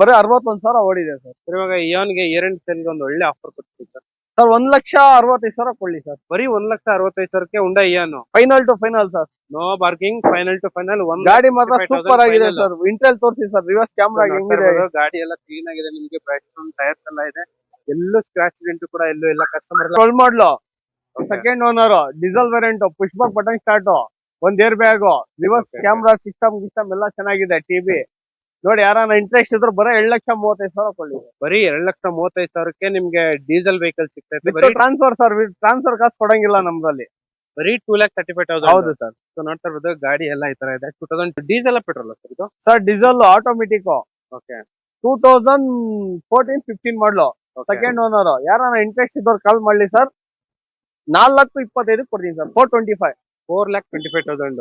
ಬರೀ ಅರವತ್ತೊಂದು ಸಾವಿರ ಓಡಿದೆ ಸರ್. ಸರ್ ಇವಾಗ ಇಯೋನ್ಗೆ ಏರೆಂಟ್ ಸೆಲ್ಗೆ ಒಂದು ಒಳ್ಳೆ ಆಫರ್ ಕೊಡ್ತೀವಿ ಸರ್. ಸರ್ ಒಂದ್ ಲಕ್ಷ ಅರವತ್ತೈದು ಸಾವಿರ ಕೊಡ್ಲಿ ಸರ್. ಬರೀ ಒಂದ್ ಲಕ್ಷ ಅರವತ್ತೈದು ಸಾವಿರಕ್ಕೆ ಉಂಡ Eon final to final sir. No barking final to final ಒಂದ್ ಗಾಡಿ ಮಾತ್ರ ಸೂಪರ್ ಆಗಿದೆ ಸರ್. ಇಂಟೆಲ್ ತೋರಿಸಿ ಸರ್ ರಿವರ್ಸ್ ಕ್ಯಾಮ್ರಾ ಹೆಂಗಿದೆ? ಗಾಡಿ ಎಲ್ಲ ಕ್ಲೀನ್ ಆಗಿದೆ ನಿಮ್ಗೆ ಬ್ರೈಟ್ ಟೈರ್ಸ್ ಎಲ್ಲ ಇದೆ. ಎಲ್ಲೂ ಸ್ಕ್ರಾಚ್ ಡೆಂಟ್ ಕೂಡ ಎಲ್ಲೂ ಇಲ್ಲ ಕಸ್ಟಮರ್ ಎಲ್ಲ ಮಾಡ್ಲೋ? Second owner diesel variant push button start ಒಂದ್ air bag reverse. Camera system ಗಿಸ್ಟಮ್ ಎಲ್ಲ ಚೆನ್ನಾಗಿದೆ ಟಿವಿ ನೋಡಿ ಯಾರನ್ನ ಇಂಟ್ರೆಸ್ಟ್ ಇದ್ರು ಬರೀ ಎರಡ್ ಲಕ್ಷ ಮೂವತ್ತೈದು ಸಾವಿರ ಕೊಳ್ಳಿ ಬರೀ ಎರಡ್ ಲಕ್ಷ ಮೂವತ್ತೈದು ಸಾವಿರಕ್ಕೆ ನಿಮ್ಗೆ ಡೀಸೆಲ್ ವೆಹಿಕಲ್ ಸಿಗ್ತೈತೆ. ಬರೀ ಟ್ರಾನ್ಸ್ಫರ್ ಸರ್ ಟ್ರಾನ್ಸ್ಫರ್ ಕಾಸ್ಟ್ ಕೊಡಂಗಿಲ್ಲ ನಮ್ದಲ್ಲಿ ಬರೀ two lakh thirty five thousand ಹೌದು ಸರ್ ಸೊ ನೋಡ್ತಾ ಇರ್ಬೋದು ಗಾಡಿ ಎಲ್ಲ ಈ ತರ ಇದೆ. Two thousand diesel petrol sir ಇದು? Sir diesel automatic okay two thousand fourteen fifteen model second owner ಯಾರನ್ನ ಇಂಟ್ರೆಸ್ಟ್ ಇದ್ದವ್ರು ಕಾಲ್ ಮಾಡ್ಲಿ ಸರ್ ನಾಲ್ಕು ಇಪ್ಪತ್ತೈದು ಕೊಡ್ತೀನಿ sir four twenty five four lakh twenty five thousand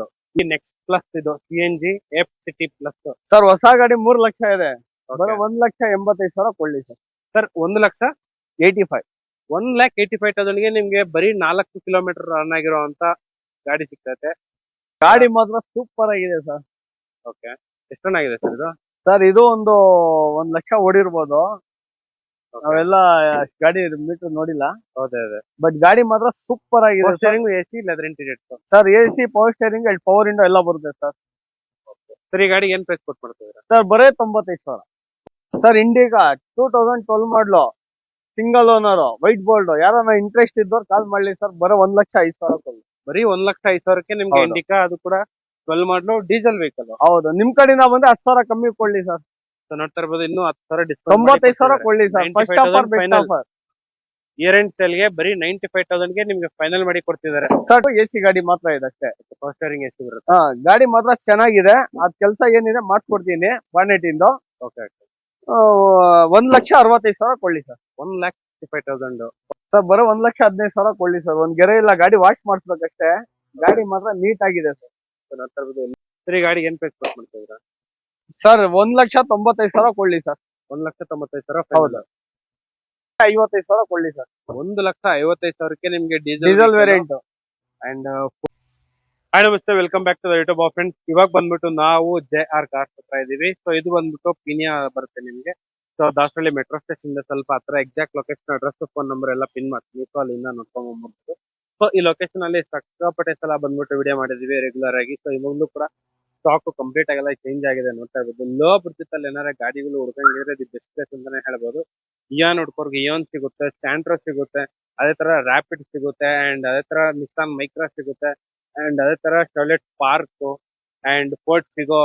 next plus ಇದು C N G F city plus sir ಹೊಸ ಗಾಡಿ ಮೂರ್ ಲಕ್ಷ ಇದೆ. ಬರೋ ಒಂದ್ ಲಕ್ಷ ಎಂಬತ್ತೈದು ಸಾವಿರ ಕೊಡ್ಲಿ ಸರ್ ಸರ್ ಒಂದು lakh eighty five one lakh eighty five ತೌಸಂಡ್ಗೆ ನಿಮ್ಗೆ ಬರೀ ನಾಲ್ಕು ಕಿಲೋಮೀಟರ್ ರನ್ ಆಗಿರುವಂತ ಗಾಡಿ ಸಿಗ್ತೈತೆ. ಗಾಡಿ ಮಾತ್ರ ಸೂಪರ್ ಆಗಿದೆ ಸರ್ ಓಕೆ ಎಷ್ಟು ಆಗಿದೆ ಸರ್ ಇದು? ಸರ್ ಇದು ಒಂದು ಒಂದ್ ಲಕ್ಷ ಓಡಿರ್ಬೋದು. ನಾವೆಲ್ಲ ಗಾಡಿ ಮೀಟರ್ ನೋಡಿಲ್ಲ. ಬಟ್ ಗಾಡಿ ಮಾತ್ರ ಸೂಪರ್ ಆಗಿದೆ ಸ್ಟೇರಿಂಗ್ ಎ ಸಿ ಇಲ್ಲ interior sir A C power steering power window ಎಲ್ಲ ಬರುತ್ತೆ ಸರ್. ಸರ್ ಈ ಗಾಡಿಗೆ ಏನ್ ಪ್ರೈಸ್ ಮಾಡ್ತಿದ್ದೀರಾ? ಸರ್ ಬರೇ ತೊಂಬತ್ತೈದು ಸಾವಿರ. Sir Indica two thousand twelve model single owner white bold ಯಾರನ್ನ ಇಂಟ್ರೆಸ್ಟ್ ಇದ್ದವ್ರು ಕಾಲ್ ಮಾಡ್ಲಿ ಸರ್. ಬರೋ ಒಂದ್ ಲಕ್ಷ ಐದು ಸಾವಿರ ಬರೀ ಒಂದ್ ಲಕ್ಷ ಐದು ಸಾವಿರಕ್ಕೆ ನಿಮ್ಗೆ ಇಂಡಿಕಾ ಅದು ಕೂಡ ಟ್ವೆಲ್ ಮಾಡ್ಲು ಡೀಸೆಲ್ ವೆಹಿಕಲ್ ಹೌದು. ನಿಮ್ ಕಡೆಯಿಂದ ಬಂದ್ರೆ ಹತ್ತು ಸಾವಿರ ಕಮ್ಮಿ ಕೊಡ್ಲಿ ಸರ್. ಸೊ ನೋಡ್ತಾ ಇರ್ಬೋದು ಇನ್ನೂ ಹತ್ತು ಸಾವಿರ ಡಿಸ್ಕೌಂಟ್ ತೊಂಬತ್ತೈದು ಸಾವಿರ ಕೊಡ್ಲಿ sir. First offer 95,000 best final. Offer year end ಸೇಲ್ಗೆ ಬರೀ ನೈಂಟಿ ಫೈವ್ ತೌಸಂಡ್ಗೆ ನಿಮ್ಗೆ ಫೈನಲ್ ಮಾಡಿ ಕೊಡ್ತಿದ್ದಾರೆ. ಸರ್ ಎ ಸಿ ಗಾಡಿ ಮಾತ್ರ ಇದೆ ಅಷ್ಟೇ. ಪವರ್ ಸ್ಟೇರಿಂಗ್ ಎ ಸಿ ಬರುತ್ತೆ. ಹಾ ಗಾಡಿ ಮಾತ್ರ ಚೆನ್ನಾಗಿದೆ. ಅದ್ ಕೆಲಸ ಏನಿದೆ ಮಾಡ್ಕೊಡ್ತೀನಿ ಬಾನೆಟ್ ಇಂದು ಓಕೆ ಒಂದ್ ಲಕ್ಷ ಅರವತ್ತೈದು ಸಾವಿರ ಕೊಡ್ಲಿ sir. One lakh sixty five thousand sir ಬರೋ ಒಂದ್ ಲಕ್ಷ ಹದಿನೈದು ಸಾವಿರ ಕೊಡ್ಲಿ ಸರ್. ಒಂದ್ ಗೆರೆ ಇಲ್ಲ ಗಾಡಿ ವಾಶ್ ಮಾಡಿಸ್ಬೇಕಷ್ಟೇ. ಗಾಡಿ ಮಾತ್ರ ನೀಟ್ ಆಗಿದೆ ಸರ್. ಸರಿ ಗಾಡಿಗೆ ಏನ್ ಪ್ರೈಸ್ ಕೊಟ್ಟು ಮಾಡ್ತಿದ್ದೀರಾ ಸರ್ ಒಂದ್ ಲಕ್ಷ ತೊಂಬತ್ತೈದು ಸಾವಿರ ಕೊಡ್ಲಿ ಸರ್. ಒಂದ್ ಲಕ್ಷ ತೊಂಬತ್ತೈದು ಸಾವಿರ ಹೌದು. ಐವತ್ತೈದು ಸಾವಿರ ಕೊಡ್ಲಿ ಸರ್. ಒಂದು ಲಕ್ಷ ಐವತ್ತೈದು ಸಾವಿರಕ್ಕೆ ನಿಮ್ಗೆ diesel diesel variant and hi ನಮಸ್ತೆ welcome back to YouTube of friends ಇವಾಗ ಬಂದ್ಬಿಟ್ಟು ನಾವು ಜೆ ಆರ್ ಕಾರ್ಸ್ ಹತ್ರ ಇದೀವಿ. ಸೊ ಇದು ಬಂದ್ಬಿಟ್ಟು ಪಿನಿಯಾ ಬರುತ್ತೆ ನಿಮ್ಗೆ. ಸೊ ದಾಸರಳ್ಳಿ ಮೆಟ್ರೋ ಸ್ಟೇಷನ್ ಇಂದ ಸ್ವಲ್ಪ ಹತ್ರ exact location address phone number ಎಲ್ಲ ಪಿನ್ ಮಾಡ್ತೀನಿ ಸೊ ಅಲ್ಲಿಂದ ನೋಡ್ಕೊಂಡ್ ಬಂದ್ಬಿಟ್ಟು ಸೊ ಈ ಲೊಕೇಶನ್ ಅಲ್ಲಿ ಸಕ್ಕಾಪಟ್ಟೆ ಸಲ ಬಂದ್ಬಿಟ್ಟು ವಿಡಿಯೋ ಮಾಡಿದೀವಿ ರೆಗ್ಯುಲರ್ ಆಗಿ. ಸೊ ಇವಾಗಲೂ ಕೂಡ ಸ್ಟಾಕ್ ಕಂಪ್ಲೀಟ್ ಆಗೆಲ್ಲ ಚೇಂಜ್ ಆಗಿದೆ ನೋಡ್ತಾ ಇರ್ಬೋದು. ಲೋ ಬಡ್ಜೆಟ್ ಏನಾರ ಗಾಡಿಗಳು ಹುಡ್ಕೊಂಡಿದ್ರೆ ಇದು ಬೆಸ್ಟ್ ಪ್ಲೇಸ್ ಅಂತಾನೆ ಹೇಳ್ಬೋದು. ಇಯಾನ್ ಹುಡ್ಕೋರ್ಗೆ ಇಯಾನ್ ಸಿಗುತ್ತೆ ಸ್ಯಾಂಟ್ರೋ ಸಿಗುತ್ತೆ ಅದೇ ತರ ರ್ಯಾಪಿಡ್ ಸಿಗುತ್ತೆ ಅಂಡ್ ಅದೇ ತರ ನಿಸ್ಸಾನ್ ಮೈಕ್ರಾ ಸಿಗುತ್ತೆ ಅಂಡ್ ಅದೇ ತರ toilet park and Ford Figo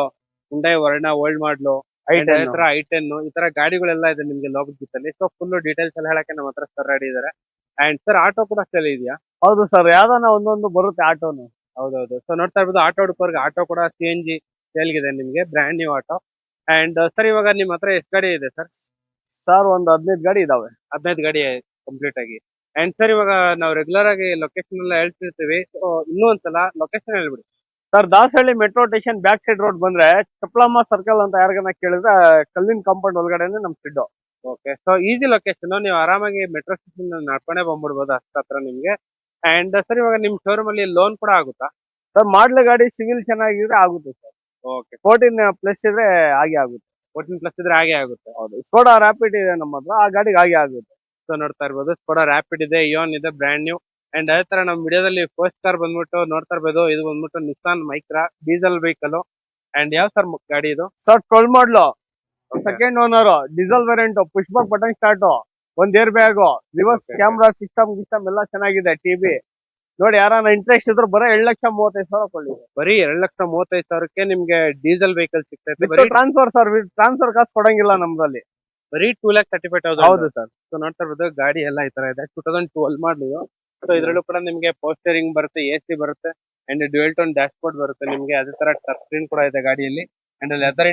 Hyundai Verna old model ಅದೇ ತರ ಐ ಟೆನ್ ಈ ತರ ಗಾಡಿಗಳೆಲ್ಲ ಇದೆ ನಿಮ್ಗೆ ಲೋ ಅಲ್ಲಿ ಸೊ ಫುಲ್ ಡೀಟೇಲ್ಸ್ ಎಲ್ಲ ಹೇಳಕ್ಕೆ ನಮ್ಮ ಹತ್ರ ಸರ್ ರೆಡಿ ಇದಾರೆ. ಅಂಡ್ ಸರ್ ಆಟೋ ಕೂಡ ಅಷ್ಟೇ ಇದೆಯಾ? ಹೌದು ಸರ್ ಯಾವ್ದಾನ ಒಂದೊಂದು ಬರುತ್ತೆ ಆಟೋನು ಹೌದೌದು. ಸೊ ನೋಡ್ತಾ ಇರ್ಬೋದು ಆಟೋ ಹುಡುಕೋರ್ಗೆ ಆಟೋ ಕೂಡ ಸಿ ಎನ್ ಜಿ ಸೇಲ್ಗಿದೆ ನಿಮ್ಗೆ brand new auto and sir ಇವಾಗ ನಿಮ್ಮ ಹತ್ರ ಎಷ್ಟು ಗಾಡಿ ಇದೆ ಸರ್ ಸರ್ ಒಂದು ಹದಿನೈದು ಗಾಡಿ ಇದಾವೆ. ಹದಿನೈದು ಗಾಡಿ ಕಂಪ್ಲೀಟ್ ಆಗಿ. ಅಂಡ್ ಸರ್ ಇವಾಗ ನಾವು ರೆಗ್ಯುಲರ್ ಆಗಿ ಲೊಕೇಶನ್ ಎಲ್ಲ ಹೇಳ್ತಿರ್ತೀವಿ. ಸೊ ಇನ್ನೂ ಒಂದ್ಸಲ ಲೊಕೇಶನ್ ಹೇಳ್ಬಿಡಿ. Sir Dasahalli metro station back side road ಬಂದ್ರೆ ಚಪ್ಲಮ್ಮ ಸರ್ಕಲ್ ಅಂತ ಯಾರಿಗನ್ನ ಕೇಳಿದ್ರೆ ಕಲ್ಲಿನ ಕಾಂಪೌಂಡ್ ಒಳಗಡೆನೆ ನಮ್ ಸಿಡ್ಡು ಓಕೆ ಸೊ ಈಸಿ ಲೊಕೇಶನ್ ನೀವು ಆರಾಮಾಗಿ ಮೆಟ್ರೋ ಸ್ಟೇಷನ್ ನಡ್ಕೊಂಡೇ ಬಂದ್ಬಿಡ್ಬೋದು ಅಷ್ಟ ಹತ್ರ ನಿಮ್ಗೆ? ಅಂಡ್ ಸರ್ ಇವಾಗ ನಿಮ್ ಶೋರೂಮ್ ಅಲ್ಲಿ ಲೋನ್ ಕೂಡ ಆಗುತ್ತಾ? ಸರ್ ಮಾಡ್ಲೆ ಗಾಡಿ ಸಿವಿಲ್ ಚೆನ್ನಾಗಿದ್ರೆ ಆಗುತ್ತೆ ಸರ್ ಓಕೆ ಫೋರ್ಟೀನ್ ಪ್ಲಸ್ ಇದ್ರೆ ಹಾಗೆ ಆಗುತ್ತೆ. ಫೋರ್ಟೀನ್ ಪ್ಲಸ್ ಇದ್ರೆ ಹಾಗೆ ಆಗುತ್ತೆ. ಹೌದು. ಸ್ಕೋಡಾ ರ್ಯಾಪಿಡ್ ಇದೆ ನಮ್ಮ ಹತ್ರ. ಆ ಗಾಡಿಗೆ ಹಾಗೆ ಆಗುತ್ತೆ. ಸೊ ನೋಡ್ತಾ ಇರ್ಬೋದು. ಸ್ಕೋಡಾ ರ್ಯಾಪಿಡ್ ಇದೆ ಯೋನ್ ಇದೆ ಬ್ರ್ಯಾಂಡ್ ನ್ಯೂ ಅಂಡ್ ಅದೇ ತರ ನಮ್ಮ ವಿಡಿಯೋದಲ್ಲಿ ಫಸ್ಟ್ ಕಾರ್ ಬಂದ್ಬಿಟ್ಟು ನೋಡ್ತಾ ಇರ್ಬೋದು. ಇದು ಬಂದ್ಬಿಟ್ಟು Nissan Micra diesel vehicle and ಯಾವ ಸರ್ ಗಾಡಿ ಇದು? Sir twelve model second owner diesel variant push button start ಒಂದ್ air bag reverse. Camera system ಗಿಸ್ಟಮ್ ಎಲ್ಲ ಚೆನ್ನಾಗಿದೆ ಟಿವಿ ನೋಡಿ ಯಾರನ್ನ ಇಂಟ್ರೆಸ್ಟ್ ಇದ್ರೆ ಬರೀ ಎರಡ್ ಲಕ್ಷ ಮೂವತ್ತೈದು ಸಾವಿರ ಕೊಡ್ಲಿ. ಬರೀ ಎರಡ್ ಲಕ್ಷ ಮೂವತ್ತೈದು ಸಾವಿರಕ್ಕೆ ನಿಮ್ಗೆ ಡೀಸೆಲ್ ವೆಹಿಕಲ್ ಸಿಗ್ತೈತೆ ಬರೀ ಟ್ರಾನ್ಸ್ಫರ್ ಸರ್ ಟ್ರಾನ್ಸ್ಫರ್ ಕಾಸು ಕೊಡಂಗಿಲ್ಲ ನಮ್ದಲ್ಲಿ ಬರೀ two lakh thirty five thousand ಹೌದು ಸರ್ ಸೊ ನೋಡ್ತಾ ಇರ್ಬೋದು ಗಾಡಿ ಎಲ್ಲ ಈ ತರ ಇದೆ. Two thousand twelve model so ಇದ್ರಲ್ಲೂ ಕೂಡ ನಿಮ್ಗೆ ಪೋಸ್ಟರಿಂಗ್ ಬರುತ್ತೆ ಎ ಸಿ ಬರುತ್ತೆ and dual tone dashboard ಬರುತ್ತೆ ನಿಮ್ಗೆ. ಅದೇ ತರ ಟಚ್ ಸ್ಕ್ರೀನ್ ಕೂಡ ಇದೆ ಗಾಡಿಯಲ್ಲಿ. And leather.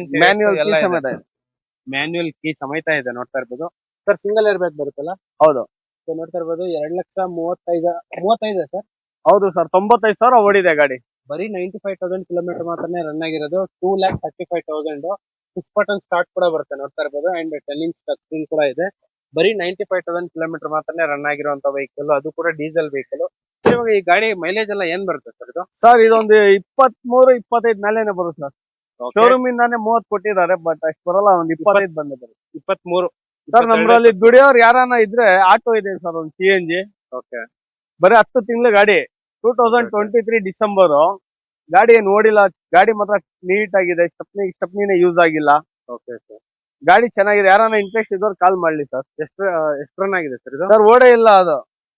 ಮ್ಯಾನ್ಯುಯಲ್ ಕೀ ಸಮೇತ ಇದೆ. ನೋಡ್ತಾ ಇರ್ಬೋದು ಸರ್ ಸಿಂಗಲ್ ಏರ್ ಬ್ಯಾಗ್ ಬರುತ್ತಲ್ಲ? ಹೌದು. ಸೊ ನೋಡ್ತಾ ಇರ್ಬೋದು ಎರಡ್ ಲಕ್ಷ ಮೂವತ್ತೈದು ಮೂವತ್ತೈದು ಸರ್ ಹೌದು ಸರ್ ತೊಂಬತ್ತೈದು ಸಾವಿರ ಓಡಿದೆ ಗಾಡಿ. ಬರೀ ನೈಂಟಿ ಫೈವ್ ತೌಸಂಡ್ ಕಿಲೋಮೀಟರ್ ಮಾತ್ರನೇ ರನ್ ಆಗಿರೋದು two lakh thirty five thousand six button start ಕೂಡ ಬರುತ್ತೆ ನೋಡ್ತಾ ಇರ್ಬೋದು ಅಂಡ್ ಟಚ್ ಸ್ಕ್ರೀನ್ ಕೂಡ ಇದೆ. ಬರೀ ನೈಂಟಿ ಫೈವ್ ತೌಸಂಡ್ ಕಿಲೋಮೀಟರ್ ಮಾತ್ರನೇ ರನ್ ಆಗಿರುವಂತ ವೆಹಿಕಲ್ ಅದು ಕೂಡ ಡೀಸೆಲ್ ವೆಹಿಕಲ್ ಇವಾಗ ಈ ಗಾಡಿ ಮೈಲೇಜ್ ಎಲ್ಲ ಏನ್ ಬರುತ್ತೆ ಸರ್ ಇದು? ಸರ್ ಇದೊಂದು ಇಪ್ಪತ್ತ್ ಮೂರು ಇಪ್ಪತ್ತೈದು ಮೇಲೆನೆ ಬರುತ್ತೆ ಸರ್ ಶೋರೂಮ್ ಇಂದಾನೆ ಮೂವತ್ ಕೊಟ್ಟಿದ್ದಾರೆ ಬಟ್ ಅಷ್ಟು ಬರಲ್ಲ ಒಂದ್ ಇಪ್ಪತ್ತೈದು ಬಂದಿದೆ. ಇಪ್ಪತ್ತ್ ಮೂರು ಸರ್ ನಮ್ದ್ರಲ್ಲಿ ದುಡಿಯೋರ್ ಯಾರನ್ನ ಇದ್ರೆ ಆಟೋ ಇದೆ ಸರ್ ಒಂದು ಸಿ ಎನ್ ಜಿ ಓಕೆ ಬರೀ ಹತ್ತು ತಿಂಗಳ ಗಾಡಿ. Two thousand twenty three December. ಗಾಡಿ ಏನ್ ನೋಡಿಲ್ಲ. ಗಾಡಿ ಮಾತ್ರ ನೀಟ್ ಆಗಿದೆ ಸ್ಟಪ್ನಿ ಸ್ಟಪ್ನಿನ ಯೂಸ್ ಆಗಿಲ್ಲ. ಓಕೆ ಸರ್ ಗಾಡಿ ಚೆನ್ನಾಗಿದೆ. ಯಾರನ್ನ ಇಂಟ್ರೆಸ್ಟ್ ಇದ್ದವ್ರು ಕಾಲ್ ಮಾಡ್ಲಿ ಸರ್ ಎಷ್ಟು ಎಷ್ಟು ರನ್ ಆಗಿದೆ ಸರ್ ಇದು? ಸರ್ ಓಡೇ ಇಲ್ಲ ಅದು.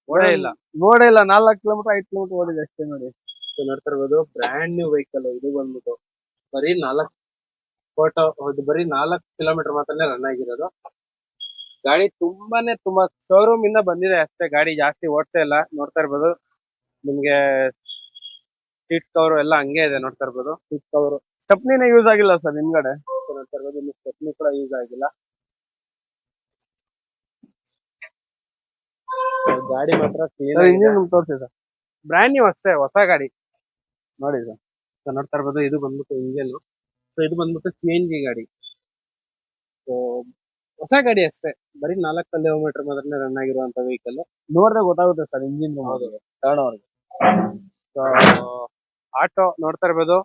ಓಡೇ ಇಲ್ಲ. ಓಡೇ ಇಲ್ಲ. ನಾಲ್ಕು ಕಿಲೋಮೀಟರ್ ಐದು ಕಿಲೋಮೀಟರ್ ಓಡಿದೆ ಅಷ್ಟೇ ನೋಡಿ. ನೋಡ್ತಾ ಇರ್ಬೋದು. ಬ್ರ್ಯಾಂಡ್ ನ್ಯೂ ವೆಹಿಕಲ್ ಇದು ಬಂದ್ಬಿಟ್ಟು. ಬರೀ ನಾಲ್ಕು ಫೋಟೋ ಬರೀ ನಾಲ್ಕು ಕಿಲೋಮೀಟರ್ ಮಾತ್ರನೇ ರನ್ ಆಗಿರೋದು. ಗಾಡಿ ತುಂಬಾನೇ ತುಂಬಾ ಶೋರೂಮ್ ಇಂದ ಬಂದಿದೆ ಅಷ್ಟೇ. ಗಾಡಿ ಜಾಸ್ತಿ ಓಡ್ತಾ ಇಲ್ಲ. ನೋಡ್ತಾ ಇರ್ಬೋದು. ನಿಮ್ಗೆ ಸೀಟ್ ಕವರ್ ಎಲ್ಲ ಹಂಗೆ ಇದೆ ನೋಡ್ತಾ ಇರ್ಬೋದು. ಸೀಟ್ ಕವರ್ ಸ್ಟೆಪ್ನಿನೇ ಯೂಸ್ ಆಗಿಲ್ಲ ಸರ್ ನಿಮ್ಗಡೆ ನೋಡ್ತಾ ಇರ್ಬೋದು. ಸ್ಟೆಪ್ನಿ ಕೂಡ ಯೂಸ್ ಆಗಿಲ್ಲ. ಗಾಡಿ ಮಾತ್ರ ಇಂಜಿನ್ ತೋರಿಸಿ ಸರ್ ಬ್ರ್ಯಾಂಡ್ ನ್ಯೂ ಅಷ್ಟೇ ಹೊಸ ಗಾಡಿ. ನೋಡಿ ಸರ್ ಸೊ ನೋಡ್ತಾ ಇರ್ಬೋದು. ಇದು ಬಂದ್ಬಿಟ್ಟು ಇಂಜಿನ್ ಸೊ ಇದು ಬಂದ್ಬಿಟ್ಟು ಸಿ ಎನ್ ಜಿ ಗಾಡಿ. ಸೊ ಹೊಸ ಗಾಡಿ ಅಷ್ಟೇ. ಬರೀ ನಾಲ್ಕು ಕಿಲೋಮೀಟರ್ ಮಾತ್ರ ರನ್ ಆಗಿರುವಂತ ವೆಹಿಕಲ್ ನೋಡಿದ್ರೆ ಗೊತ್ತಾಗುತ್ತೆ ಸರ್ ಇಂಜಿನ್ ತಗೊಂಡವ್ರಿಗೆ ಸೊ ಆಟೋ ನೋಡ್ತಾ ಇರ್ಬೋದು.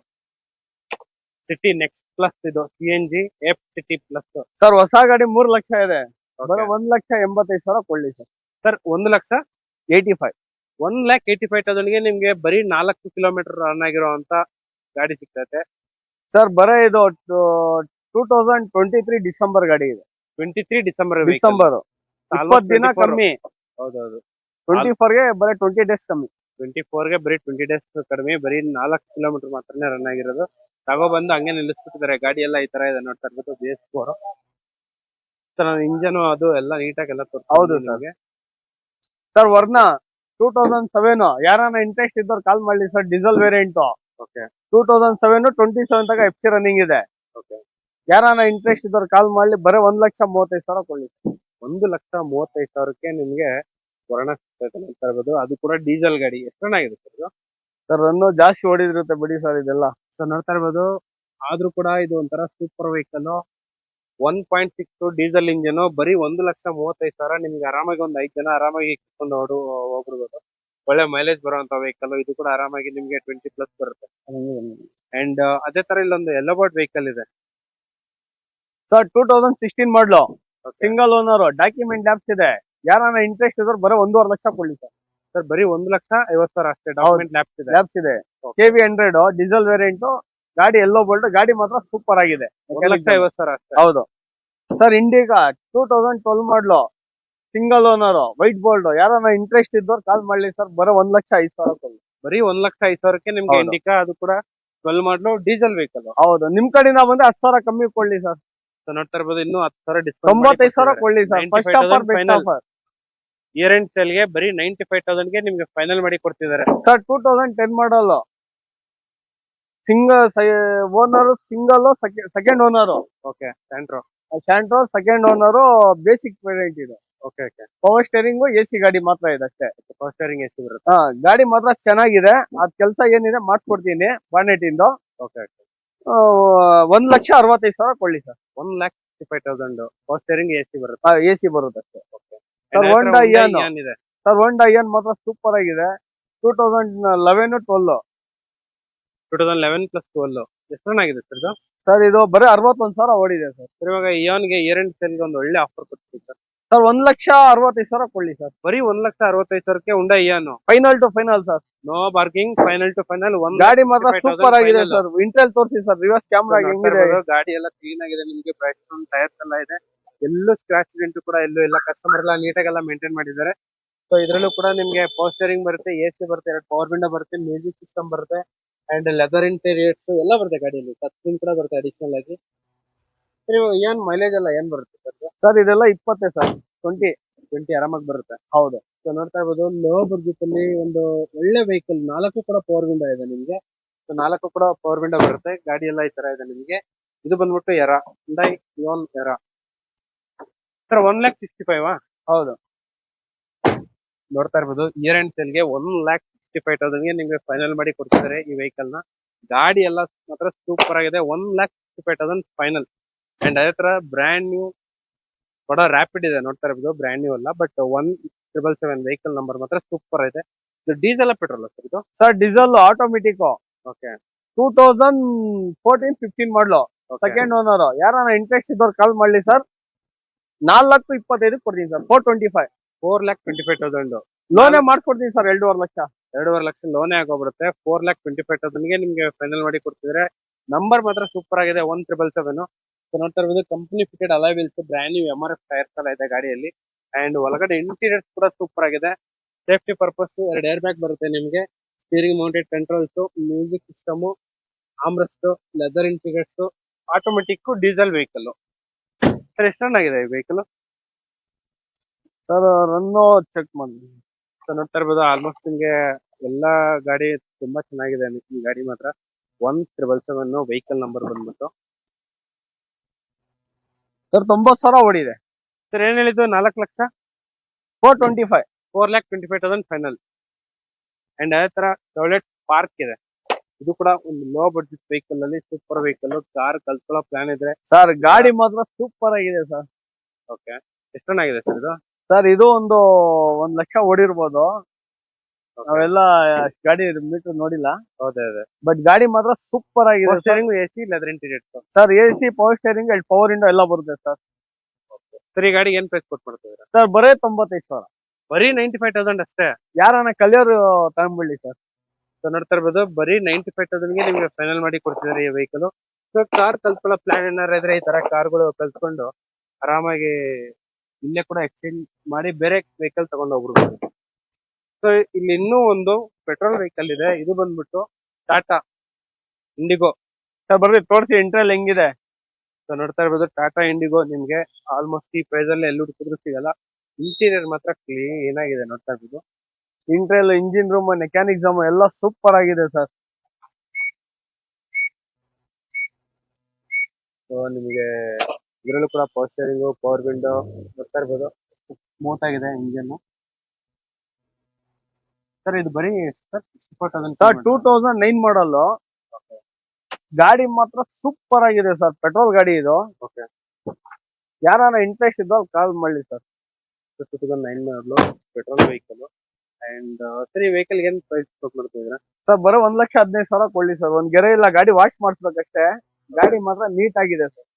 ಸಿಟಿ ನೆಕ್ಸ್ಟ್ ಪ್ಲಸ್ ಇದು C N G F city plus sir ಹೊಸ ಗಾಡಿ ಮೂರ್ ಲಕ್ಷ ಇದೆ. ಬರೋ ಒಂದ್ ಲಕ್ಷ ಎಂಬತ್ತೈದು ಸಾವಿರ ಕೊಳ್ಳಿ ಸರ್. ಸರ್ ಒಂದು lakh eighty five one lakh eighty five ತೌಸಂಡ್ಗೆ ನಿಮ್ಗೆ ಬರೀ ನಾಲ್ಕು ಕಿಲೋಮೀಟರ್ ರನ್ ಆಗಿರುವಂತ ಗಾಡಿ ಸಿಗ್ತೈತೆ. ಸರ್ ಬರೋ ಇದು two thousand twenty three December ಗಾಡಿ ಇದೆ. ಟ್ವೆಂಟಿ ತ್ರೀ ಡಿಸೆಂಬರ್ ಡಿಸೆಂಬರ್ ಇಪ್ಪತ್ತು ದಿನ ಕಮ್ಮಿ. ಹೌದೌದು. ಟ್ವೆಂಟಿ ಫೋರ್ಗೆ ಬರೀ ಟ್ವೆಂಟಿ ಡೇಸ್ ಕಮ್ಮಿ. ಟ್ವೆಂಟಿ ಗೆ ಬರೀ ಟ್ವೆಂಟಿ ಡೇಸ್ ಕಡಿಮೆ ಬರೀ ನಾಲ್ಕು ಕಿಲೋಮೀಟರ್ ಮಾತ್ರನೇ ರನ್ ಆಗಿರೋದು. ತಗೊಬಂದು ಹಂಗೆ ನಿಲ್ಲಿಸ್ಬಿಟ್ಟಿದ್ದಾರೆ. ಗಾಡಿ ಎಲ್ಲ ಈ ತರ ಇದೆ. ನೋಡ್ತಾ ಇರ್ಬೋದು ಬಿ ಎಸ್ ಫೋರ್ ಇಂಜನ್ ಅದು ಎಲ್ಲ ನೀಟಾಗಿ ಎಲ್ಲ ಹೌದು ನಮಗೆ. ಸರ್ ವರ್ಣ ಟೂ ತೌಸಂಡ್ ಸೆವೆನ್ ಯಾರನ್ನ ಇಂಟ್ರೆಸ್ಟ್ ಇದ್ದವ್ರು ಕಾಲ್ ಮಾಡ್ಲಿ sir diesel variant okay two thousand seven twenty seven ತಗ ಎಫ್ ಸಿ ರನ್ನಿಂಗ್ ಇದೆ. ಓಕೆ ಯಾರನ್ನ ಇಂಟ್ರೆಸ್ಟ್ ಇದ್ದವ್ರು ಕಾಲ್ ಮಾಡ್ಲಿ ಬರೀ ಒಂದ್ ಲಕ್ಷ ಮೂವತ್ತೈದು ಸಾವಿರ ಕೊಡ್ಲಿ. ಒಂದು ಲಕ್ಷ ಮೂವತ್ತೈದು ಸಾವಿರಕ್ಕೆ ನಿಮ್ಗೆ ವರ್ಣ ಸಿಗ್ತೈತೆ ನೋಡ್ತಾ ಇರ್ಬೋದು ಅದು ಕೂಡ ಡೀಸೆಲ್ ಗಾಡಿ. ಎಷ್ಟು ಸರ್ ಇದು? ಸರ್ ರನ್ನು ಜಾಸ್ತಿ ಓಡಿದಿರುತ್ತೆ ಬಿಡಿ ಸರ್ ಇದೆಲ್ಲ. ಸೊ ನೋಡ್ತಾ ಇರ್ಬೋದು. ಆದ್ರೂ ಕೂಡ ಇದು ಒಂಥರ super vehicle one point six diesel engine ಬರೀ ಒಂದು ಲಕ್ಷ ಮೂವತ್ತೈದು ಸಾವಿರ ನಿಮ್ಗೆ ಆರಾಮಾಗಿ ಒಂದು ಐದು ಜನ ಆರಾಮಾಗಿ ಕಿತ್ಕೊಂಡು ಹೊಡು ಹೋಗ್ಬಿಡ್ಬೋದು. ಒಳ್ಳೆ ಮೈಲೇಜ್ ಬರುವಂತ ವೆಹಿಕಲ್ ಇದು ಕೂಡ ಆರಾಮಾಗಿ ನಿಮ್ಗೆ ಟ್ವೆಂಟಿ ಪ್ಲಸ್ ಬರುತ್ತೆ. ಅಂಡ್ ಅದೇ ತರ ಇಲ್ಲೊಂದು ಎಲ್ಲೋ ಬೋರ್ಡ್ ವೆಹಿಕಲ್ ಇದೆ. Sir two thousand sixteen model single owner document labs ಇದೆ. ಯಾರನ್ನ ಇಂಟ್ರೆಸ್ಟ್ ಇದ್ರು ಬರೀ ಒಂದೂವರೆ ಲಕ್ಷ ಕೊಡ್ಲಿ ಸರ್ ಸರ್ ಬರೀ ಒಂದು ಲಕ್ಷ ಐವತ್ತು ಸಾವಿರ ಅಷ್ಟೇ ಡಾಕ್ಯುಮೆಂಟ್ ಲ್ಯಾಬ್ಸ್ ಇದೆ. ಲ್ಯಾಬ್ಸ್ ಇದೆ. K V hundred diesel variant ಗಾಡಿ ಎಲ್ಲೋ ಬೋಲ್ಟ್ ಗಾಡಿ ಮಾತ್ರ ಸೂಪರ್ ಆಗಿದೆ. ಲಕ್ಷ ಐವತ್ತು ಸಾವಿರ ಅಷ್ಟೇ. ಹೌದು. Sir Indica two thousand twelve model single owner white board ಯಾರನ್ನ ಇಂಟ್ರೆಸ್ಟ್ ಇದ್ದವ್ರು ಕಾಲ್ ಮಾಡ್ಲಿ ಸರ್ ಬರೋ ಒಂದ್ ಲಕ್ಷ ಐದು ಸಾವಿರ ಕೊಡ್ಲಿ. ಬರೀ ಒಂದ್ ಲಕ್ಷ ಐದು ಸಾವಿರಕ್ಕೆ ನಿಮ್ಗೆ ಇಂಡಿಕಾ ಅದು ಕೂಡ ಟ್ವೆಲ್ ಮಾಡ್ಲು ಡೀಸೆಲ್ ವೆಹಿಕಲ್ ಹೌದು. ನಿಮ್ ಕಡೆಯಿಂದ ಬಂದ್ರೆ ಹತ್ತು ಸಾವಿರ ಕಮ್ಮಿ ಕೊಡ್ಲಿ ಸರ್ ಸೊ ನೋಡ್ತಾ ಇರ್ಬೋದು ಇನ್ನು ಹತ್ತು ಸಾವಿರ ತೊಂಬತ್ತೈದು ಸಾವಿರ discount sir. First 95,000 offer best offer year end ಸೇಲ್ಗೆ ಬರೀ ನೈಂಟಿ ಫೈವ್ ತೌಸಂಡ್ಗೆ ನಿಮ್ಗೆ ಫೈನಲ್ ಮಾಡಿ ಕೊಡ್ತಿದ್ದಾರೆ. Sir two thousand ten model single owner single second owner okay Santro Santro second owner basic variant ಇದು. Okay okay power steering A C ಗಾಡಿ ಮಾತ್ರ ಇದೆ ಅಷ್ಟೇ. ಪವರ್ ಸ್ಟೇರಿಂಗ್ ಎಸಿ ಬರುತ್ತೆ. ಹಾ ಗಾಡಿ ಮಾತ್ರ ಚೆನ್ನಾಗಿದೆ. ಅದ್ ಕೆಲಸ ಏನಿದೆ ಮಾಡ್ಕೊಡ್ತೀನಿ ಬಾನೆಟ್ ಇಂದ. ಓಕೆ ಓಕೆ ಒಂದ್ ಲಕ್ಷ ಅರವತ್ತೈದು ಸಾವಿರ ಕೊಡ್ಲಿ sir one lakh sixty five thousand first steering A C ಬರುತ್ತೆ ಎ ಸಿ ಬರುತ್ತೆ ಅಷ್ಟೇ ಸರ್ ಹೋಂಡಾ. Eon ಇದೆ. ಸರ್ ಹೋಂಡಾ ಏನ್ ಮಾತ್ರ ಸೂಪರ್ ಆಗಿದೆ. Two thousand eleven twelve two thousand eleven plus twelve ಎಷ್ಟು ರನ್ ಆಗಿದೆ ಸರ್ ಇದು. ಸರ್ ಇದು ಬರೀ ಅರವತ್ತೊಂದ್ ಸಾವಿರ ಓಡಿದೆ ಸರ್ ಸರ್ ಇವಾಗ ಇಯಾನ್ಗೆ ಇಯರ್ ಎಂಡ್ ಸೇಲ್ಗೆ ಒಂದು ಒಳ್ಳೆ ಆಫರ್ ಕೊಡ್ತೀವಿ ಸರ್ ಸರ್ ಒಂದ್ ಲಕ್ಷ ಅರವತ್ತೈದು ಸಾವಿರ ಕೊಡ್ಲಿ ಸರ್. ಬರೀ ಒಂದ್ ಲಕ್ಷ ಅರವತ್ತೈದು ಸಾವಿರಕ್ಕೆ ಉಂಡಾ ಏನು? Final to final sir no parking final to final ಒಂದ್ ಗಾಡಿ ಮಾತ್ರ ಸೂಪರ್ ಆಗಿದೆ ಸರ್. ಇಂಟ್ರೆಲ್ ತೋರಿಸಿ ಸರ್ ರಿವರ್ಸ್ ಕ್ಯಾಮ್ರಾ ಹೆಂಗಿದೆ? ಗಾಡಿ ಎಲ್ಲ ಕ್ಲೀನ್ ಆಗಿದೆ ನಿಮ್ಗೆ ಬ್ರೈಟ್ ಟೈರ್ಸ್ ಎಲ್ಲ ಇದೆ. ಎಲ್ಲೂ ಸ್ಕ್ರಾಚ್ ಡೆಂಟ್ ಕೂಡ ಎಲ್ಲೂ ಇಲ್ಲ. ಕಸ್ಟಮರ್ ಎಲ್ಲ ನೀಟಾಗಿ ಎಲ್ಲ ಮೇಂಟೈನ್ ಮಾಡಿದ್ದಾರೆ. ಸೊ ಇದ್ರಲ್ಲೂ ಕೂಡ ನಿಮ್ಗೆ ಪೋಸ್ಟರಿಂಗ್ ಬರುತ್ತೆ ಎ ಸಿ ಬರುತ್ತೆ ಎರಡು ಪವರ್ ವಿಂಡೋ ಬರುತ್ತೆ ಮ್ಯೂಸಿಕ್ ಸಿಸ್ಟಮ್ ಬರುತ್ತೆ ಅಂಡ್ ಲೆದರ್ ಇಂಟೀರಿಯರ್ಸ್ ಎಲ್ಲ ಬರುತ್ತೆ ಗಾಡಿಯಲ್ಲಿ. ಟಚ್ ಸ್ಕ್ರೀನ್ ಕೂಡ ಬರುತ್ತೆ ಅಡಿಷನಲ್ ಆಗಿ. ಏನ್ ಮೈಲೇಜ್ ಎಲ್ಲ ಏನ್ ಬರುತ್ತೆ ಸರ್ ಸರ್ ಇದೆಲ್ಲ ಇಪ್ಪತ್ತೇ ಸರ್ ಟ್ವೆಂಟಿ ಟ್ವೆಂಟಿ ಆರಾಮಾಗಿ ಬರುತ್ತೆ. ಹೌದು. ಸೊ ನೋಡ್ತಾ ಇರ್ಬೋದು ಲೋ ಬಜೆಟ್ ಅಲ್ಲಿ ಒಂದು ಒಳ್ಳೆ ವೆಹಿಕಲ್ ನಾಲ್ಕು ಕೂಡ ಪವರ್ ವಿಂಡೋ ಇದೆ ನಿಮ್ಗೆ. ಸೊ ನಾಲ್ಕು ಕೂಡ ಪವರ್ ವಿಂಡೋ ಬರುತ್ತೆ. ಗಾಡಿ ಎಲ್ಲ ಈ ತರ ಇದೆ ನಿಮ್ಗೆ. ಇದು ಬಂದ್ಬಿಟ್ಟು ಎರ ಡೈ ಯೋನ್ ಎರ sir one lakh sixty five ಹೌದು. ನೋಡ್ತಾ ಇರ್ಬೋದು ಇಯರ್ ಅಂಡ್ ಸೆಲ್ಗೆ ಒನ್ ಲ್ಯಾಕ್ ಸಿಕ್ಸ್ಟಿ ಫೈವ್ ತೌಸಂಡ್ಗೆ ನಿಮ್ಗೆ ಫೈನಲ್ ಮಾಡಿ ಕೊಡ್ತಾರೆ ಈ ವೆಹಿಕಲ್ನ. ಗಾಡಿ ಎಲ್ಲ ಮಾತ್ರ ಸೂಪರ್ ಆಗಿದೆ. One lakh sixty five thousand final and ಅದೇ ತರ ಬ್ರಾಂಡ್ ನ್ಯೂ ಬಡ ರ್ಯಾಪಿಡ್ ಇದೆ ನೋಡ್ತಾ ಇರ್ಬೋದು ಬ್ರಾಂಡ್ ನ್ಯೂ ಅಲ್ಲ but one triple seven vehicle number ಮಾತ್ರ ಸೂಪರ್ ಇದೆ ಇದು ಡೀಸೆಲ್ ಪೆಟ್ರೋಲ್ ಸರ್ ಇದು? Sir diesel automatic okay two thousand fourteen fifteen model second owner ಯಾರನ್ನ ಇಂಟ್ರೆಸ್ಟ್ ಇದ್ದವ್ರು ಕಾಲ್ ಮಾಡ್ಲಿ ಸರ್ ನಾಲ್ಕು ಇಪ್ಪತ್ತೈದು ಕೊಡ್ತೀನಿ sir four twenty five four lakh twenty five thousand ಲೋನೇ ಮಾಡ್ಕೊಡ್ತೀನಿ ಸರ್ ಎರಡೂವರೆ ಲಕ್ಷ. ಎರಡೂವರೆ ಲಕ್ಷ ಲೋನೇ ಆಗೋಗ್ಬಿಡುತ್ತೆ ಫೋರ್ ಲ್ಯಾಕ್ ಟ್ವೆಂಟಿ ಫೈವ್ ತೌಸಂಡ್ಗೆ ನಿಮ್ಗೆ ಫೈನಲ್ ಮಾಡಿ ಕೊಡ್ತಿದ್ರೆ ನಂಬರ್ ಮಾತ್ರ ಸೂಪರ್ ಆಗಿದೆ ಒನ್ ತ್ರಿಬಲ್ ಸೆವೆನ್ ನೋಡ್ತಾ ಇರಬಹುದು company fitted alloy wheels brand new M R F tyres ಎಲ್ಲ ಇದೆ ಗಾಡಿಯಲ್ಲಿ. ಅಂಡ್ ಒಳಗಡೆ ಇಂಟೀರಿಯರ್ಸ್ ಕೂಡ ಸೂಪರ್ ಆಗಿದೆ. ಸೇಫ್ಟಿ ಪರ್ಪಸ್ ಎರಡು ಏರ್ ಬ್ಯಾಗ್ ಬರುತ್ತೆ ನಿಮಗೆ. Steering mounted controls music system armrest leather interiors automatic diesel vehicle sir ಎಷ್ಟು ರನ್ ಆಗಿದೆ ಈ ವೆಹಿಕಲ್ ಸರ್ ರನ್ನು ಚೆಕ್ ಮಾಡಿ. ಸರ್ ನೋಡ್ತಾ ಇರ್ಬೋದು ಆಲ್ಮೋಸ್ಟ್ ನಿಮಗೆ ಎಲ್ಲಾ ಗಾಡಿ ತುಂಬಾ ಚೆನ್ನಾಗಿದೆ. ಈ ಗಾಡಿ ಮಾತ್ರ. One triple seven vehicle number ಬಂದ್ಬಿಟ್ಟು. ಸರ್ ತೊಂಬತ್ತು ಸಾವಿರ ಓಡಿದೆ. ಸರ್ ಏನ್ ಹೇಳಿದ್ದು? ನಾಲ್ಕು lakh? Four twenty five four lakh twenty five thousand final and ಅದೇ ತರ ಟಾಯ್ಲೆಟ್ ಪಾರ್ಕ್ ಇದೆ. ಇದು ಕೂಡ ಒಂದು ಲೋ ಬಡ್ಜೆಟ್ ವೆಹಿಕಲ್ ಅಲ್ಲಿ ಸೂಪರ್ ವೆಹಿಕಲ್ ಕಾರ್ ಕಲ್ತ್ಕೊಳ್ಳೋ ಪ್ಲಾನ್ ಇದ್ರೆ. ಸರ್ ಗಾಡಿ ಮಾತ್ರ ಸೂಪರ್ ಆಗಿದೆ ಸರ್ ಓಕೆ ಎಷ್ಟು ಚೆನ್ನಾಗಿದೆ ಸರ್ ಇದು? ಸರ್ ಇದು ಒಂದು ಒಂದ್ ಲಕ್ಷ ಓಡಿರ್ಬೋದು. ನಾವೆಲ್ಲ ಗಾಡಿ ಮೀಟರ್ ನೋಡಿಲ್ಲ. ಬಟ್ ಗಾಡಿ ಮಾತ್ರ ಸೂಪರ್ ಆಗಿದೆ ಸ್ಟೇರಿಂಗ್ ಎ ಸಿ ಅದ್ರ interior sir A C power steering ಅಲ್ಲಿ ಪವರ್ ಇಂಡೋ ಎಲ್ಲ ಬರುತ್ತೆ ಸರ್. ಸರಿ ಈ ಗಾಡಿ ಏನ್ ಪ್ರೈಸ್ ಕೊಟ್ಟು ಮಾಡ್ತಿದ್ದೀರಾ? ಸರ್ ಬರೇ ತೊಂಬತ್ತೈದು ಸಾವಿರ. ಬರೀ ನೈಂಟಿ ಫೈವ್ ತೌಸಂಡ್ ಅಷ್ಟೇ? ಯಾರನ್ನ ಕಲಿಯೋರು ತಗೊಂಡ್ಬಿಡಿ ಸರ್. ಸೊ ನೋಡ್ತಾ ಇರ್ಬೋದು ಬರೀ ನೈಂಟಿ ಫೈವ್ ತೌಸಂಡ್ಗೆ ನಿಮ್ಗೆ ಫೈನಲ್ ಮಾಡಿ ಕೊಡ್ತಿದ್ದಾರೆ ಈ ವೆಹಿಕಲ್ ಸೊ ಕಾರ್ ಕಲ್ತ್ಕೊಳ್ಳೋ ಪ್ಲಾನ್ ಏನಾರ ಇದ್ರೆ ಈ ತರ ಕಾರ್ಗಳು ಕಲ್ತ್ಕೊಂಡು ಆರಾಮಾಗಿ ಇಲ್ಲೇ ಕೂಡ ಎಕ್ಸ್ಚೇಂಜ್ ಮಾಡಿ ಬೇರೆ ವೆಹಿಕಲ್ ತಗೊಂಡು ಹೋಗ್ಬಿಡ್ಬೋದು. ಸೊ ಇಲ್ಲಿ ಇನ್ನೂ ಒಂದು ಪೆಟ್ರೋಲ್ ವೆಹಿಕಲ್ ಇದೆ. ಇದು ಬಂದ್ಬಿಟ್ಟು ಟಾಟಾ ಇಂಡಿಗೋ ಸರ್ ಬರ್ರಿ, ತೋರಿಸಿ ಇಂಟ್ರೆಲ್ ಹೆಂಗಿದೆ? ಸೊ ನೋಡ್ತಾ ಇರ್ಬೋದು ಟಾಟಾ ಇಂಡಿಗೋ ನಿಮ್ಗೆ ಆಲ್ಮೋಸ್ಟ್ ಈ ಪ್ರೈಸ್ ಅಲ್ಲಿ ಎಲ್ಲೂ ಹುಡುಕಿದ್ರು ಸಿಗಲ್ಲ. ಇಂಟೀರಿಯರ್ ಮಾತ್ರ ಕ್ಲೀನ್ ಆಗಿದೆ, ನೋಡ್ತಾ ಇರ್ಬೋದು. ಇಂಟ್ರೆಲ್ ಇಂಜಿನ್ ರೂಮ್ ಮೆಕ್ಯಾನಿಕ್ ಸಾಮ್ ಎಲ್ಲ ಸೂಪರ್ ಆಗಿದೆ ಸರ್ ಸೊ ನಿಮಗೆ ಇದರಲ್ಲೂ ಕೂಡ ಪವರ್ ಸ್ಟೇರಿಂಗು ಪವರ್ ವಿಂಡೋ ನೋಡ್ತಾ ಇರ್ಬೋದು. ಸ್ಮೂತ್ ಆಗಿದೆ ಇಂಜಿನ್ ಸರ್ ಇದು ಬರೀ sir sixty four thousand sir two thousand nine model ಗಾಡಿ ಮಾತ್ರ ಸೂಪರ್ ಆಗಿದೆ ಸರ್ ಪೆಟ್ರೋಲ್ ಗಾಡಿ ಇದು. ಓಕೆ ಇಂಟ್ರೆಸ್ಟ್ ಅಲ್ಲಿ ಕಾಲ್ ಮಾಡಲಿ sir two thousand nine model petrol vehicle and sir ಈ ವೆಹಿಕಲ್ ಏನ್ ಪ್ರೈಸ್ ಮಾಡ್ತಿದ್ರೆ ಸರ್ ಬರೋ ಒಂದ್ ಲಕ್ಷ ಹದಿನೈದು ಸಾವಿರ ಕೊಡ್ಲಿ ಸರ್ ಒಂದ್ ಗೆರೆ ಇಲ್ಲ ಗಾಡಿ ವಾಶ್ ಮಾಡಿಸ್ಬೇಕಷ್ಟೇ. ಗಾಡಿ ಮಾತ್ರ ನೀಟ್ ಆಗಿದೆ ಸರ್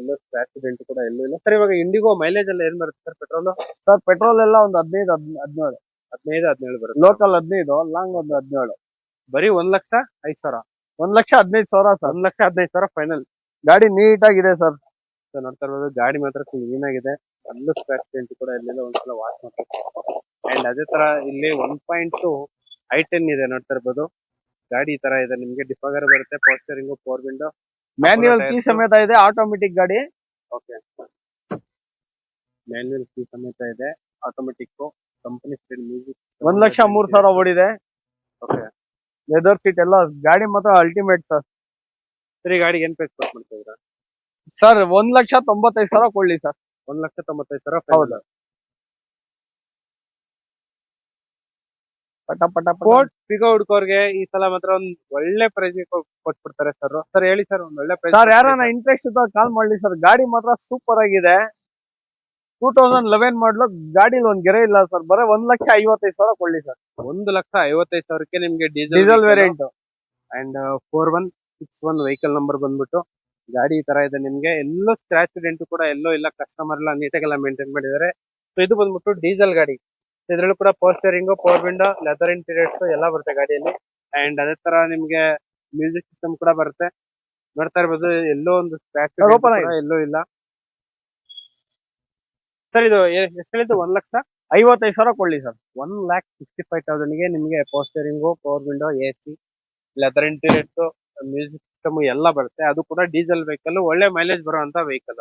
ಎಲ್ಲೋ ಆಕ್ಸಿಡೆಂಟ್ ಕೂಡ ಎಲ್ಲೂ ಇಲ್ಲ. ಸರ್ ಇವಾಗ ಇಂಡಿಗೋ ಮೈಲೇಜ್ ಎಲ್ಲ ಏನ್ ಬರುತ್ತೆ ಸರ್ ಪೆಟ್ರೋಲ್ ಸರ್ ಪೆಟ್ರೋಲ್ ಎಲ್ಲ ಒಂದು ಹದಿನೈದು ಹದಿನೇಳು ಹದಿನೈದು ಹದಿನೇಳು ಬರುತ್ತೆ. ಲೋಕಲ್ ಹದಿನೈದು ಲಾಂಗ್ ಒಂದು ಹದಿನೇಳು. ಬರೀ ಒಂದ್ ಲಕ್ಷ ಐದು ಸಾವಿರ. ಒಂದ್ ಲಕ್ಷ ಹದಿನೈದು ಸಾವಿರ ಸರ್. ಒಂದ್ ಲಕ್ಷ ಹದಿನೈದು ಸಾವಿರ ಫೈನಲ್ ಗಾಡಿ ನೀಟ್ ಆಗಿದೆ ಸರ್ ನೋಡ್ತಾ ಇರ್ಬೋದು ಗಾಡಿ ಮಾತ್ರ ಕ್ಲೀನ್ ಆಗಿದೆ. ಅಲ್ಲೂ ಪೇಂಟ್ ಕೂಡ ಎಲ್ಲೆಲ್ಲ ಒಂದ್ಸಲ ವಾಶ್ ಮಾಡ್ತಾರೆ ಅಂಡ್ ಅದೇ ತರ ಇಲ್ಲಿ one point two i ten ಇದೆ ನೋಡ್ತಾ ಇರ್ಬೋದು. ಗಾಡಿ ಈ ತರ ಇದೆ. ನಿಮ್ಗೆ ಡಿಫಾಗರ್ ಬರುತ್ತೆ ಪೋಸ್ಟರಿಂಗ್ ಫೋರ್ ವಿಂಡೋ ಮ್ಯಾನ್ಯುವಲ್ ಕೀ ಸಮೇತ ಇದೆ ಆಟೋಮೆಟಿಕ್ ಗಾಡಿ. ಓಕೆ ಮ್ಯಾನ್ಯುವಲ್ ಕೀ ಸಮೇತ ಇದೆ ಆಟೋಮೆಟಿಕ್ ಕಂಪನಿ ಮ್ಯೂಸಿಕ್ ಒಂದ್ ಲಕ್ಷ ಮೂರ್ ಸಾವಿರ ಓಡಿದೆ. ಓಕೆ ಲೆದರ್ ಸೀಟ್ ಎಲ್ಲ ಗಾಡಿ ಮಾತ್ರ ಅಲ್ಟಿಮೇಟ್ ಸರ್ ಸರಿ ಗಾಡಿಗೆ ಏನ್ ಪ್ರೈಸ್ ಮಾಡ್ತಾ ಇದ್ದೀರಾ ಸರ್ ಒಂದ್ ಲಕ್ಷ ತೊಂಬತ್ತೈದು ಸಾವಿರ ಕೊಡ್ಲಿ ಸರ್ ಒಂದ್ ಲಕ್ಷ ತೊಂಬತ್ತೈದು ಸಾವಿರ ಹೌದು. ಪಟ ಪಟ ಪಟ. ಕೋಟ್ ಸಿಗೋ ಹುಡ್ಕೋರ್ಗೆ ಈ ಸಲ ಮಾತ್ರ ಒಂದ್ ಒಳ್ಳೆ ಪ್ರೈಸ್ ಕೊಟ್ಬಿಡ್ತಾರೆ ಸರ್ ಸರ್ ಹೇಳಿ ಸರ್ ಒಂದ್ ಒಳ್ಳೆ ಪ್ರೈಸ್ ಸರ್ ಯಾರನ್ನ ಇಂಟ್ರೆಸ್ಟ್ ಇದ್ದಾಗ ಕಾಲ್ ಮಾಡ್ಲಿ ಸರ್ ಗಾಡಿ ಮಾತ್ರ ಸೂಪರ್ ಆಗಿದೆ. ಟೂ ತೌಸಂಡ್ ಲೆವೆನ್ ಮಾಡಲು ಗಾಡಿಲಿ ಒಂದ್ ಗೆರೆ ಇಲ್ಲ ಸರ್. ಬರೀ ಒಂದ್ ಲಕ್ಷ ಐವತ್ತೈದು ಸಾವಿರ ಕೊಡ್ಲಿ ಸರ್. ಒಂದ್ ಲಕ್ಷ ಐವತ್ತೈದು ಸಾವಿರಕ್ಕೆ ನಿಮ್ಗೆ diesel diesel variant and four one six one vehicle number ಬಂದ್ಬಿಟ್ಟು ಗಾಡಿ ಈ ತರ ಇದೆ ನಿಮ್ಗೆ. ಎಲ್ಲೋ ಸ್ಕ್ರಾಚ್ ಡೆಂಟ್ ಕೂಡ ಎಲ್ಲೋ ಇಲ್ಲ. ಕಸ್ಟಮರ್ ಎಲ್ಲ ನೀಟಾಗೆಲ್ಲ ಮೇಂಟೈನ್ ಮಾಡಿದ್ದಾರೆ. ಸೊ ಇದು ಬಂದ್ಬಿಟ್ಟು ಡೀಸೆಲ್ ಗಾಡಿ. ಇದ್ರಲ್ಲೂ ಕೂಡ power steering power window leather interiors ಎಲ್ಲ ಬರುತ್ತೆ ಗಾಡಿಯಲ್ಲಿ. ಅಂಡ್ ಅದೇ ತರ ನಿಮ್ಗೆ ಮ್ಯೂಸಿಕ್ ಸಿಸ್ಟಮ್ ಕೂಡ ಬರುತ್ತೆ. ನೋಡ್ತಾ ಇರ್ಬೋದು ಎಲ್ಲೋ ಒಂದು ಸ್ಕ್ರಾಚ್ ಓಪನ್. ಎಲ್ಲೂ ಇಲ್ಲ. ಸರ್ ಇದು ಎಷ್ಟು ಹೇಳಿದ್ದು? ಒಂದ್ ಲಕ್ಷ ಐವತ್ತೈದು ಸಾವಿರ ಕೊಡ್ಲಿ sir one lakh sixty five ತೌಸಂಡ್ಗೆ ನಿಮಗೆ power power window A C leather interiors music system ಎಲ್ಲ ಬರುತ್ತೆ. ಅದು ಕೂಡ ಡೀಸೆಲ್ ವೆಹಿಕಲ್ ಒಳ್ಳೆ ಮೈಲೇಜ್ ಬರುವಂತ ವೆಹಿಕಲ್